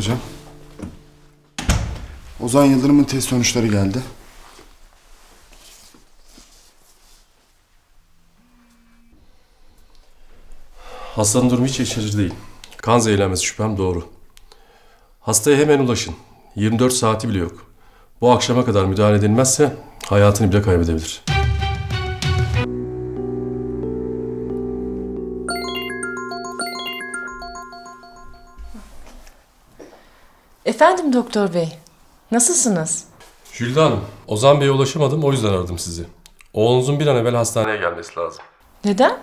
Hocam. Ozan Yıldırım'ın test sonuçları geldi. Hastanın durumu hiç iç açıcı değil. Kan zehirlenmesi şüphem doğru. Hastaya hemen ulaşın. 24 saati bile yok. Bu akşama kadar müdahale edilmezse hayatını bile kaybedebilir. Efendim doktor bey, nasılsınız? Jülde Hanım, Ozan Bey'e ulaşamadım o yüzden aradım sizi. Oğlunuzun bir an evvel hastaneye gelmesi lazım. Neden?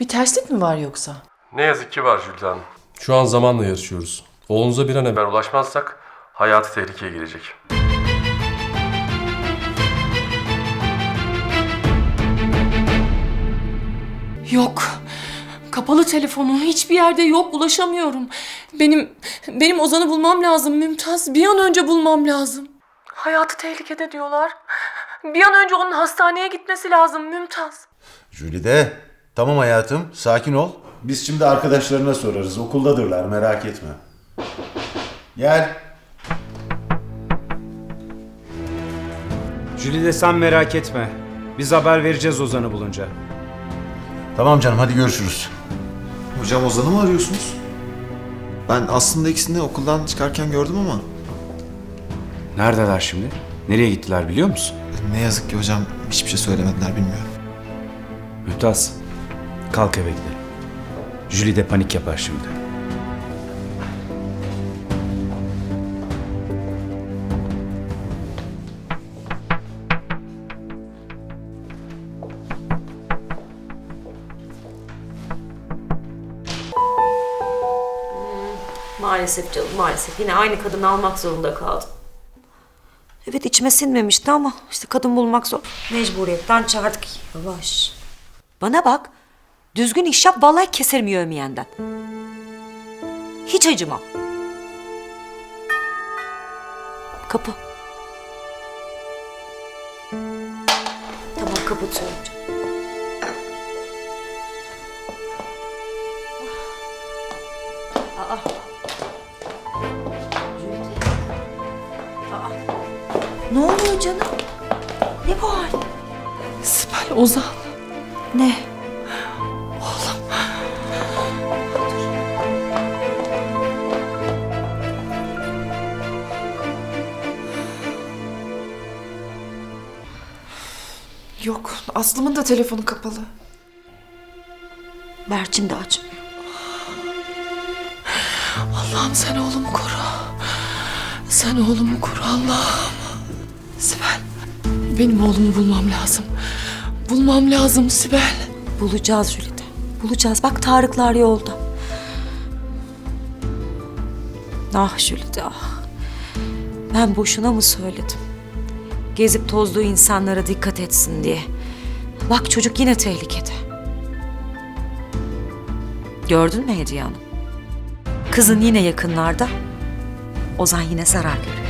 Bir terslik mi var yoksa? Ne yazık ki var Jülde Hanım. Şu an zamanla yarışıyoruz. Oğlunuza bir an evvel ulaşmazsak hayatı tehlikeye girecek. Yok. Kapalı telefonum hiçbir yerde yok ulaşamıyorum. Benim benim Ozan'ı bulmam lazım Mümtaz. Bir an önce bulmam lazım. Hayatı tehlikede diyorlar. Bir an önce onun hastaneye gitmesi lazım Mümtaz. Jülide, tamam hayatım, sakin ol. Biz şimdi arkadaşlarına sorarız, okuldadırlar, merak etme. Gel. Jülide sen merak etme. Biz haber vereceğiz Ozan'ı bulunca. Tamam canım, hadi görüşürüz. Hocam Ozan'ı mı arıyorsunuz? Ben aslında ikisini de okuldan çıkarken gördüm ama Neredeler şimdi? Nereye gittiler biliyor musun? ne yazık ki hocam hiçbir şey söylemediler bilmiyorum. Mümtaz, kalk eve gidelim. Jülide panik yapar şimdi. Maalesef canım maalesef. Yine aynı kadını almak zorunda kaldım. Evet içime sinmemişti ama işte kadın bulmak zor. Mecburiyetten çağırdık. Yavaş. Bana bak. Düzgün iş yap vallahi keserim yövmeyenden. Hiç acımam. Kapı. Tamam kapatıyorum canım. Ne oluyor canım? Ne bu hal? Sibel Ozan. Ne? Yok Aslım'ın da telefonu kapalı. Berçin de açmıyor. Allah'ım sen oğlumu koru. Sen oğlumu koru Allah'ım. Sibel benim oğlumu bulmam lazım. Bulmam lazım Sibel. Bulacağız Jülide. Bulacağız. Bak Tarıklar yolda. Ah Jülide ah. Ben boşuna mı söyledim? Gezip tozduğu insanlara dikkat etsin diye. Bak çocuk yine tehlikede. Gördün mü Hediye Hanım? Kızın yine yakınlarda. Ozan yine zarar görüyor.